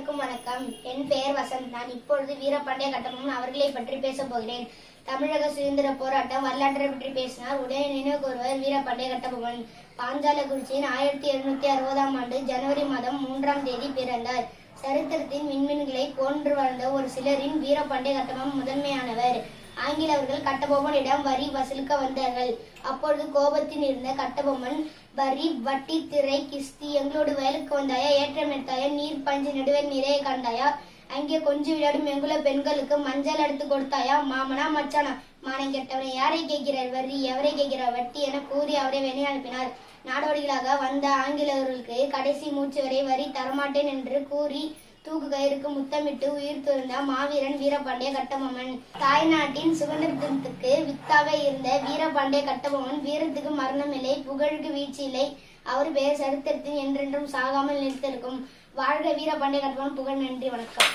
அனைவருக்கும் வணக்கம். என் பெயர் வசந்த். நான் இப்பொழுது வீரபாண்டிய கட்டபொம்மன் அவர்களை பற்றி பேசப் போகிறேன். தமிழக சுதந்திர போராட்டம் வரலாற்றை பற்றி பேசினார் உடனே நினைவு கூறுவர் வீரபாண்டிய கட்டபொம்மன். பாஞ்சாலக்குறிச்சியின் ஆயிரத்தி எழுநூத்தி அறுபதாம் ஆண்டு ஜனவரி மாதம் மூன்றாம் தேதி பிறந்தார். சரித்திரத்தின் விண்மீன்களை கொன்று வளர்ந்த ஒரு சிலரின் வீரபாண்டிய கட்டபொம்மன் முதன்மையானவர். ஆங்கிலவர்கள் கட்டபொம்மனிடம் வரி வசூலிக்க வந்தார்கள். அப்பொழுது கோபத்தில் இருந்த கட்டபொம்மன் வரி வட்டி திரை கிஸ்தி எங்களோடு வயலுக்கு வந்தாயா? ஏற்றம் எடுத்தாயா? நீர் பஞ்சு நடுவே நிறைய கண்டாயா? அங்கே கொஞ்சம் விளையாடும் எங்குல பெண்களுக்கு மஞ்சள் எடுத்து கொடுத்தாயா? மாமனா மச்சானா? மானம் கெட்டவனை யாரை கேட்கிறார்? வரி எவரை கேட்கிறார்? வட்டி என கூறி அவரை வெளியே அனுப்பினார். நாடோடிகளாக வந்த ஆங்கிலேயர்களுக்கு கடைசி மூச்சு வரை வரி தரமாட்டேன் என்று கூறி தூக்கு கயிறுக்கு முத்தமிட்டு உயிர் துறந்த மாவீரன் வீரபாண்டிய கட்டபொம்மன். தாய்நாட்டின் சுதந்திரத்திற்கு வித்தாக இருந்த வீரபாண்டிய கட்டபொம்மன் வீரத்துக்கு மரணமில்லை புகழுக்கு வீழ்ச்சி இல்லை. அவர் பெயர் சரித்திரத்தில் என்றென்றும் சாகாமல் நிறுத்திருக்கும் வாழ்க வீரபாண்டிய கட்டபொம்மன் புகழ் நன்றி வணக்கம்.